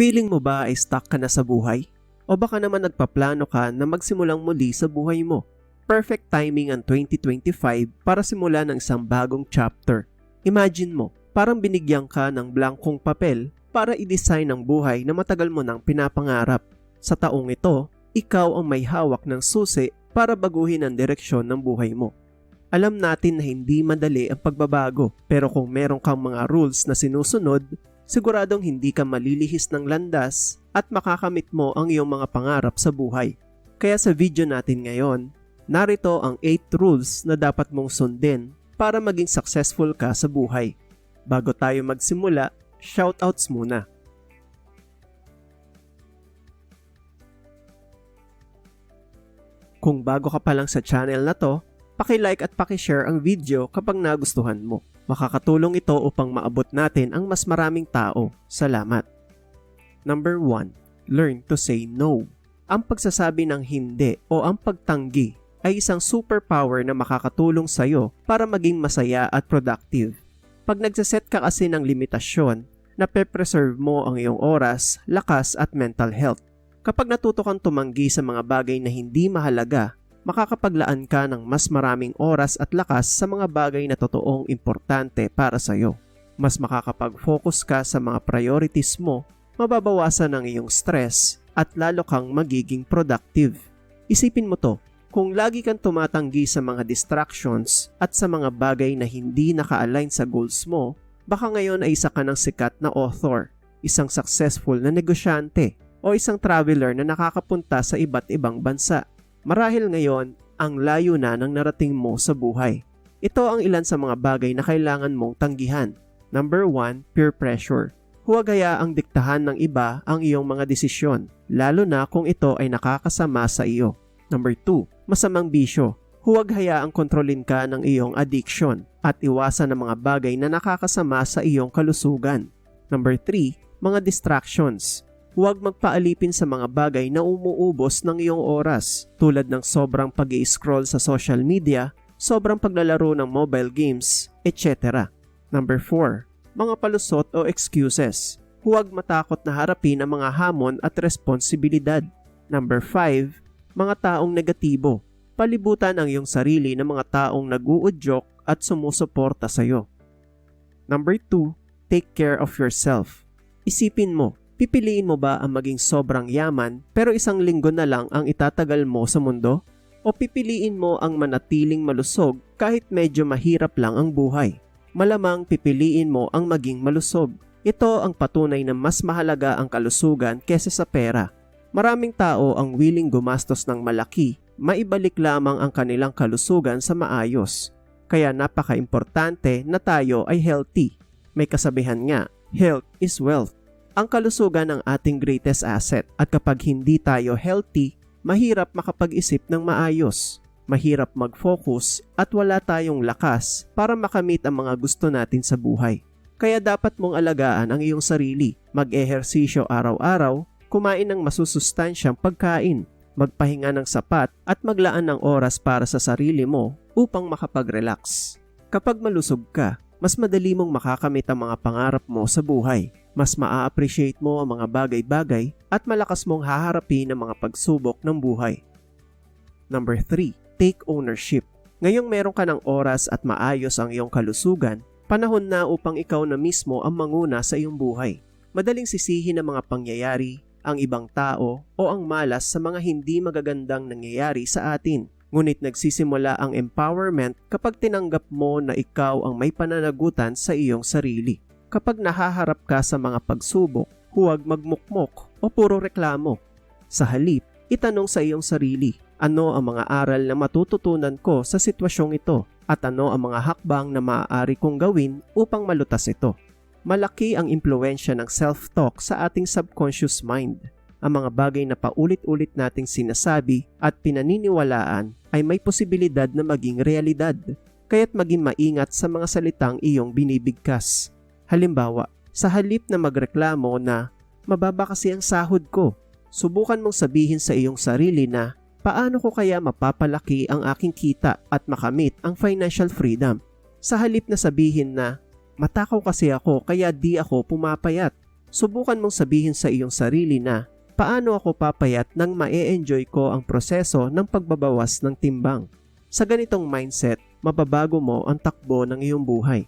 Feeling mo ba ay stuck ka na sa buhay? O baka naman nagpaplano ka na magsimulang muli sa buhay mo? Perfect timing ang 2025 para simulan ng isang bagong chapter. Imagine mo, parang binigyan ka ng blankong papel para i-design ang buhay na matagal mo nang pinapangarap. Sa taong ito, ikaw ang may hawak ng susi para baguhin ang direksyon ng buhay mo. Alam natin na hindi madali ang pagbabago pero kung meron kang mga rules na sinusunod, siguradong hindi ka malilihis ng landas at makakamit mo ang iyong mga pangarap sa buhay. Kaya sa video natin ngayon, narito ang 8 rules na dapat mong sundin para maging successful ka sa buhay. Bago tayo magsimula, shoutouts muna. Kung bago ka pa lang sa channel na to, paki-like at paki-share ang video kapag nagustuhan mo. Makakatulong ito upang maabot natin ang mas maraming tao. Salamat. Number 1. Learn to say no. Ang pagsasabi ng hindi o ang pagtanggi ay isang superpower na makakatulong sa iyo para maging masaya at productive. Pag nagsaset ka kasi ng limitasyon, nape-preserve mo ang iyong oras, lakas at mental health. Kapag natuto kang tumanggi sa mga bagay na hindi mahalaga, makakapaglaan ka ng mas maraming oras at lakas sa mga bagay na totoong importante para sa iyo. Mas makakapag-focus ka sa mga priorities mo, mababawasan ang iyong stress at lalo kang magiging productive. Isipin mo to, kung lagi kang tumatanggi sa mga distractions at sa mga bagay na hindi naka-align sa goals mo, baka ngayon ay isa ka ng sikat na author, isang successful na negosyante, o isang traveler na nakakapunta sa iba't ibang bansa. Marahil ngayon, ang layo na ng narating mo sa buhay. Ito ang ilan sa mga bagay na kailangan mong tanggihan. Number 1, peer pressure. Huwag hayaang diktahan ng iba ang iyong mga desisyon, lalo na kung ito ay nakakasama sa iyo. Number 2, masamang bisyo. Huwag hayaang kontrolin ka ng iyong addiction at iwasan ang mga bagay na nakakasama sa iyong kalusugan. Number 3, mga distractions. Huwag magpaalipin sa mga bagay na umuubos ng iyong oras tulad ng sobrang pag scroll sa social media, sobrang paglalaro ng mobile games, etc. Number 4. Mga palusot o excuses. Huwag matakot na harapin ang mga hamon at responsibilidad. Number 5. Mga taong negatibo. Palibutan ang iyong sarili ng mga taong nag-uudyok at sumusuporta sa iyo. Number 2. Take care of yourself. Isipin mo, Pipiliin mo ba ang maging sobrang yaman pero isang linggo na lang ang itatagal mo sa mundo? O pipiliin mo ang manatiling malusog kahit medyo mahirap lang ang buhay? Malamang pipiliin mo ang maging malusog. Ito ang patunay na mas mahalaga ang kalusugan kesa sa pera. Maraming tao ang willing gumastos ng malaki, maibalik lamang ang kanilang kalusugan sa maayos. Kaya napaka-importante na tayo ay healthy. May kasabihan nga, health is wealth. Ang kalusugan ang ating greatest asset at kapag hindi tayo healthy, mahirap makapag-isip ng maayos, mahirap mag-focus at wala tayong lakas para makamit ang mga gusto natin sa buhay. Kaya dapat mong alagaan ang iyong sarili, mag-ehersisyo araw-araw, kumain ng masusustansyang pagkain, magpahinga ng sapat at maglaan ng oras para sa sarili mo upang makapag-relax. Kapag malusog ka, mas madali mong makakamit ang mga pangarap mo sa buhay mas maa-appreciate mo ang mga bagay-bagay at malakas mong haharapin ang mga pagsubok ng buhay. Number 3. Take ownership. Ngayong meron ka ng oras at maayos ang iyong kalusugan, panahon na upang ikaw na mismo ang manguna sa iyong buhay. Madaling sisihin ang mga pangyayari, ang ibang tao o ang malas sa mga hindi magagandang nangyayari sa atin. Ngunit nagsisimula ang empowerment kapag tinanggap mo na ikaw ang may pananagutan sa iyong sarili. Kapag nahaharap ka sa mga pagsubok, huwag magmukmok o puro reklamo. Sa halip, itanong sa iyong sarili, ano ang mga aral na matututunan ko sa sitwasyong ito at ano ang mga hakbang na maaari kong gawin upang malutas ito. Malaki ang impluensya ng self-talk sa ating subconscious mind. Ang mga bagay na paulit-ulit nating sinasabi at pinaniniwalaan ay may posibilidad na maging realidad. Kaya't maging maingat sa mga salitang iyong binibigkas. Halimbawa, sa halip na magreklamo na mababa kasi ang sahod ko, subukan mong sabihin sa iyong sarili na paano ko kaya mapapalaki ang aking kita at makamit ang financial freedom. Sa halip na sabihin na matakaw kasi ako kaya di ako pumapayat. subukan mong sabihin sa iyong sarili na paano ako papayat nang ma-enjoy ko ang proseso ng pagbabawas ng timbang. Sa ganitong mindset, mababago mo ang takbo ng iyong buhay.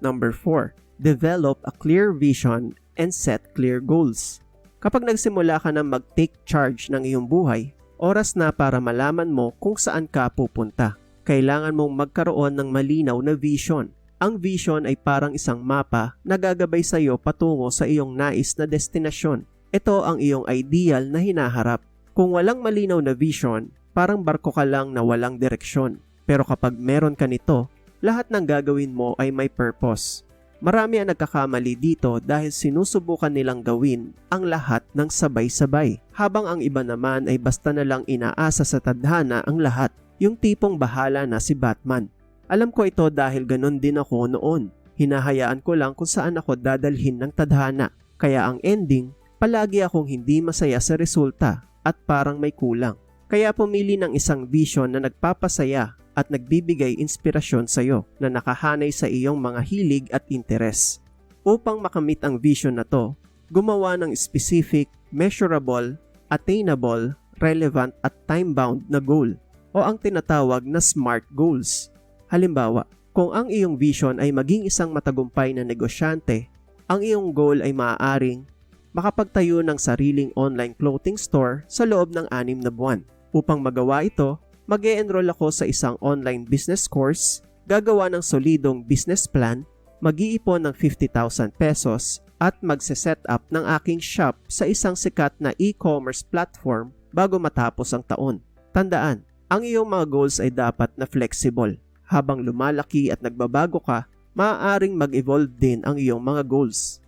Number 4. Develop a clear vision and set clear goals. Kapag nagsimula ka na mag-take charge ng iyong buhay, oras na para malaman mo kung saan ka pupunta. Kailangan mong magkaroon ng malinaw na vision. Ang vision ay parang isang mapa na gagabay sa iyo patungo sa iyong nais na destinasyon ito ang iyong ideal na hinaharap. Kung walang malinaw na vision, parang barko ka lang na walang direksyon. Pero kapag meron ka nito, lahat ng gagawin mo ay may purpose. Marami ang nagkakamali dito dahil sinusubukan nilang gawin ang lahat ng sabay-sabay, habang ang iba naman ay basta na lang inaasa sa tadhana ang lahat, yung tipong bahala na si Batman. Alam ko ito dahil ganun din ako noon. Hinahayaan ko lang kung saan ako dadalhin ng tadhana, kaya ang ending palagi akong hindi masaya sa resulta at parang may kulang. Kaya pumili ng isang vision na nagpapasaya at nagbibigay inspirasyon sa iyo na nakahanay sa iyong mga hilig at interes. Upang makamit ang vision na to, gumawa ng specific, measurable, attainable, relevant at time-bound na goal o ang tinatawag na SMART goals. Halimbawa, kung ang iyong vision ay maging isang matagumpay na negosyante, ang iyong goal ay maaaring makapagtayo ng sariling online clothing store sa loob ng anim na buwan. Upang magawa ito, mag -e enroll ako sa isang online business course, gagawa ng solidong business plan, mag-iipon ng 50,000 pesos at magse-set up ng aking shop sa isang sikat na e-commerce platform bago matapos ang taon. Tandaan, ang iyong mga goals ay dapat na flexible. Habang lumalaki at nagbabago ka, maaaring mag-evolve din ang iyong mga goals.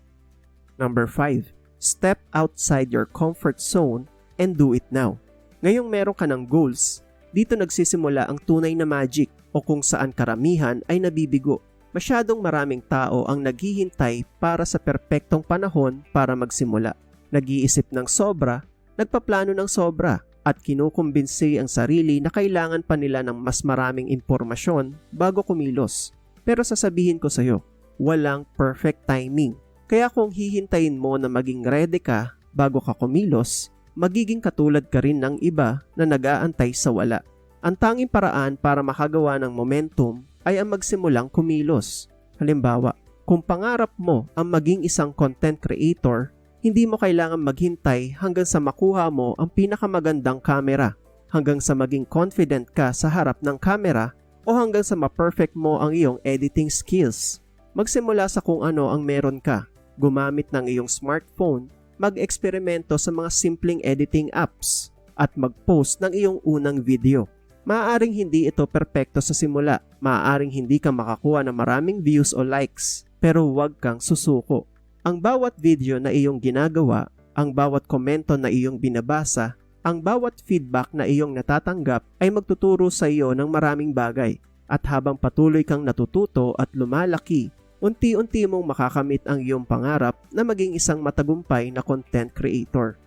Number 5 Step outside your comfort zone and do it now. Ngayong meron ka ng goals, dito nagsisimula ang tunay na magic o kung saan karamihan ay nabibigo. Masyadong maraming tao ang naghihintay para sa perpektong panahon para magsimula. Nag-iisip ng sobra, nagpaplano ng sobra, at kinukumbinsi ang sarili na kailangan pa nila ng mas maraming impormasyon bago kumilos. Pero sasabihin ko sa iyo, walang perfect timing kaya kung hihintayin mo na maging ready ka bago ka kumilos, magiging katulad ka rin ng iba na nag-aantay sa wala. Ang tanging paraan para makagawa ng momentum ay ang magsimulang kumilos. Halimbawa, kung pangarap mo ang maging isang content creator, hindi mo kailangan maghintay hanggang sa makuha mo ang pinakamagandang camera, hanggang sa maging confident ka sa harap ng camera, o hanggang sa ma-perfect mo ang iyong editing skills. Magsimula sa kung ano ang meron ka gumamit ng iyong smartphone, mag-eksperimento sa mga simpleng editing apps, at mag-post ng iyong unang video. Maaaring hindi ito perpekto sa simula, maaaring hindi ka makakuha ng maraming views o likes, pero huwag kang susuko. Ang bawat video na iyong ginagawa, ang bawat komento na iyong binabasa, ang bawat feedback na iyong natatanggap ay magtuturo sa iyo ng maraming bagay. At habang patuloy kang natututo at lumalaki, unti-unti mong makakamit ang iyong pangarap na maging isang matagumpay na content creator.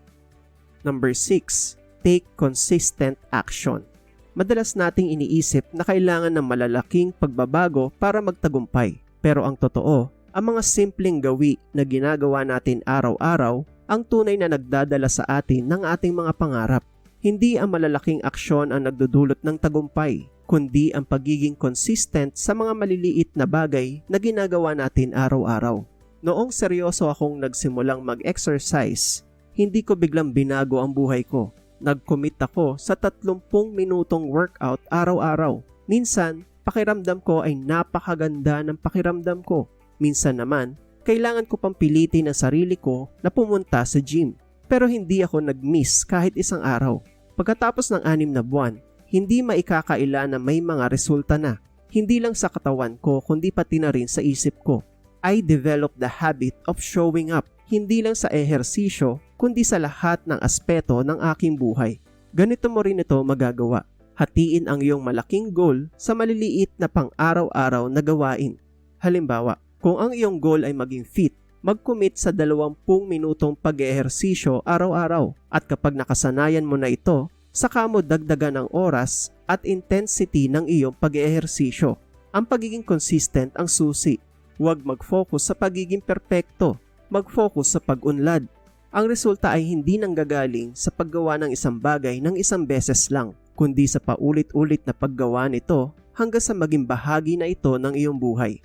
Number 6. Take consistent action. Madalas nating iniisip na kailangan ng malalaking pagbabago para magtagumpay. Pero ang totoo, ang mga simpleng gawi na ginagawa natin araw-araw ang tunay na nagdadala sa atin ng ating mga pangarap. Hindi ang malalaking aksyon ang nagdudulot ng tagumpay, kundi ang pagiging consistent sa mga maliliit na bagay na ginagawa natin araw-araw. Noong seryoso akong nagsimulang mag-exercise, hindi ko biglang binago ang buhay ko. Nag-commit ako sa 30 minutong workout araw-araw. Minsan, pakiramdam ko ay napakaganda ng pakiramdam ko. Minsan naman, kailangan ko pang pilitin ang sarili ko na pumunta sa gym. Pero hindi ako nag-miss kahit isang araw. Pagkatapos ng anim na buwan, hindi maikakaila na may mga resulta na. Hindi lang sa katawan ko kundi pati na rin sa isip ko. I developed the habit of showing up hindi lang sa ehersisyo kundi sa lahat ng aspeto ng aking buhay. Ganito mo rin ito magagawa. Hatiin ang iyong malaking goal sa maliliit na pang-araw-araw na gawain. Halimbawa, kung ang iyong goal ay maging fit, mag-commit sa 20 minutong pag-ehersisyo araw-araw at kapag nakasanayan mo na ito, saka mo dagdagan ng oras at intensity ng iyong pag-eehersisyo. Ang pagiging consistent ang susi. Huwag mag-focus sa pagiging perpekto. mag-focus sa pag-unlad. Ang resulta ay hindi nanggagaling sa paggawa ng isang bagay ng isang beses lang, kundi sa paulit-ulit na paggawa nito hanggang sa maging bahagi na ito ng iyong buhay.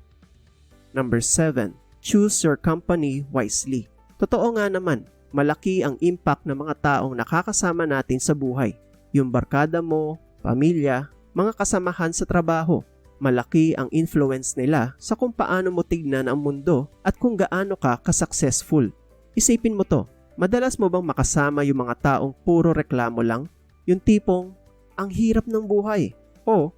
Number 7. Choose your company wisely. Totoo nga naman, malaki ang impact ng mga taong nakakasama natin sa buhay. Yung barkada mo, pamilya, mga kasamahan sa trabaho. Malaki ang influence nila sa kung paano mo tignan ang mundo at kung gaano ka ka-successful. Isipin mo to, madalas mo bang makasama yung mga taong puro reklamo lang? Yung tipong, ang hirap ng buhay. O,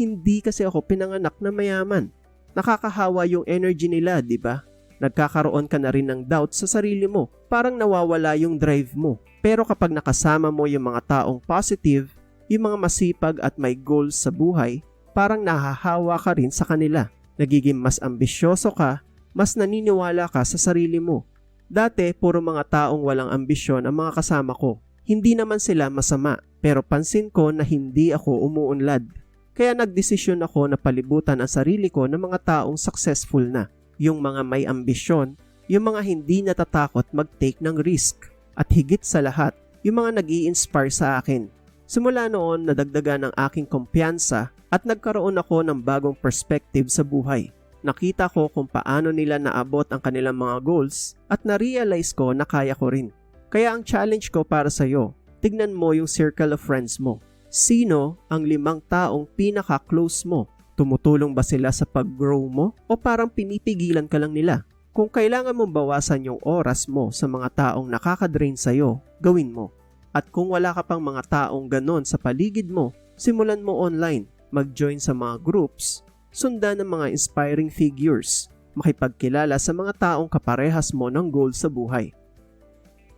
hindi kasi ako pinanganak na mayaman. Nakakahawa yung energy nila, di ba? Nagkakaroon ka na rin ng doubt sa sarili mo. Parang nawawala yung drive mo. Pero kapag nakasama mo yung mga taong positive, yung mga masipag at may goals sa buhay, parang nahahawa ka rin sa kanila. Nagiging mas ambisyoso ka, mas naniniwala ka sa sarili mo. Dati, puro mga taong walang ambisyon ang mga kasama ko. Hindi naman sila masama, pero pansin ko na hindi ako umuunlad. Kaya nagdesisyon ako na palibutan ang sarili ko ng mga taong successful na. Yung mga may ambisyon, yung mga hindi natatakot mag-take ng risk. At higit sa lahat, yung mga nag inspire sa akin. Simula noon, nadagdagan ang aking kumpiyansa at nagkaroon ako ng bagong perspective sa buhay. Nakita ko kung paano nila naabot ang kanilang mga goals at na-realize ko na kaya ko rin. Kaya ang challenge ko para sa iyo, tignan mo yung circle of friends mo. Sino ang limang taong pinaka-close mo? Tumutulong ba sila sa pag-grow mo o parang pinipigilan ka lang nila? Kung kailangan mong bawasan yung oras mo sa mga taong nakaka-drain sa'yo, gawin mo. At kung wala ka pang mga taong ganon sa paligid mo, simulan mo online, mag-join sa mga groups, sundan ng mga inspiring figures, makipagkilala sa mga taong kaparehas mo ng goal sa buhay.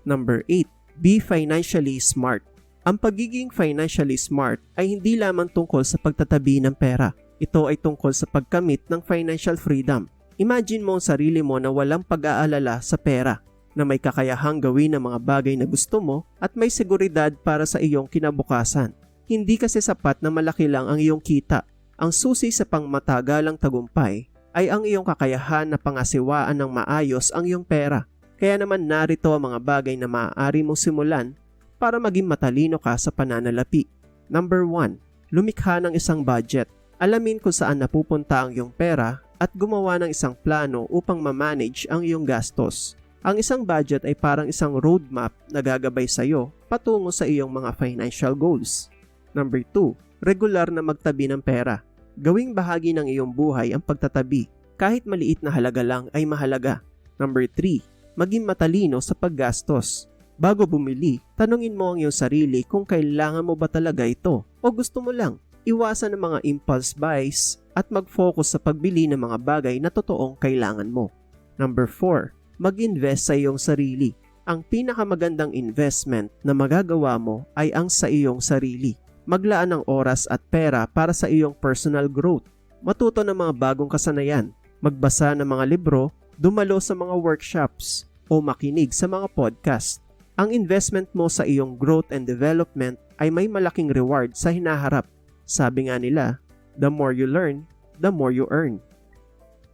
Number 8. Be financially smart. Ang pagiging financially smart ay hindi lamang tungkol sa pagtatabi ng pera. Ito ay tungkol sa pagkamit ng financial freedom. Imagine mo ang sarili mo na walang pag-aalala sa pera, na may kakayahang gawin ang mga bagay na gusto mo at may seguridad para sa iyong kinabukasan. Hindi kasi sapat na malaki lang ang iyong kita. Ang susi sa pangmatagalang tagumpay ay ang iyong kakayahan na pangasiwaan ng maayos ang iyong pera. Kaya naman narito ang mga bagay na maaari mong simulan para maging matalino ka sa pananalapi. Number 1. Lumikha ng isang budget. Alamin kung saan napupunta ang iyong pera at gumawa ng isang plano upang ma-manage ang iyong gastos. Ang isang budget ay parang isang roadmap na gagabay sa iyo patungo sa iyong mga financial goals. Number 2. Regular na magtabi ng pera. Gawing bahagi ng iyong buhay ang pagtatabi. Kahit maliit na halaga lang ay mahalaga. Number 3 maging matalino sa paggastos. Bago bumili, tanungin mo ang iyong sarili kung kailangan mo ba talaga ito o gusto mo lang. Iwasan ang mga impulse buys at mag-focus sa pagbili ng mga bagay na totoong kailangan mo. Number 4. Mag-invest sa iyong sarili. Ang pinakamagandang investment na magagawa mo ay ang sa iyong sarili. Maglaan ng oras at pera para sa iyong personal growth. Matuto ng mga bagong kasanayan. Magbasa ng mga libro, dumalo sa mga workshops, o makinig sa mga podcast. Ang investment mo sa iyong growth and development ay may malaking reward sa hinaharap. Sabi nga nila, the more you learn, the more you earn.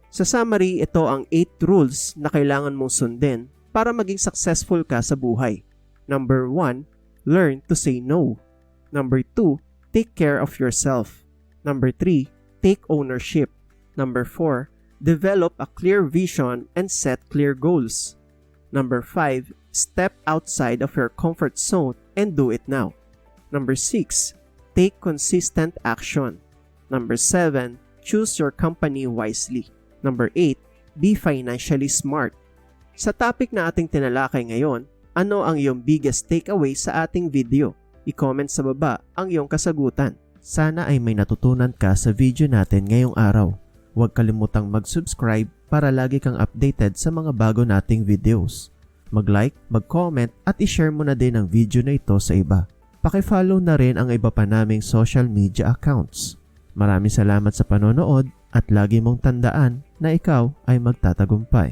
Sa summary, ito ang 8 rules na kailangan mong sundin para maging successful ka sa buhay. Number 1, learn to say no. Number 2, take care of yourself. Number 3, take ownership. Number 4, develop a clear vision and set clear goals. Number 5, step outside of your comfort zone and do it now. Number 6, take consistent action. Number 7, choose your company wisely. Number 8, be financially smart. Sa topic na ating tinalakay ngayon, ano ang iyong biggest takeaway sa ating video? I-comment sa baba ang iyong kasagutan. Sana ay may natutunan ka sa video natin ngayong araw. Huwag kalimutang mag-subscribe para lagi kang updated sa mga bago nating videos. Mag-like, mag-comment at i-share mo na din ang video na ito sa iba. Paki-follow na rin ang iba pa naming social media accounts. Maraming salamat sa panonood at lagi mong tandaan na ikaw ay magtatagumpay.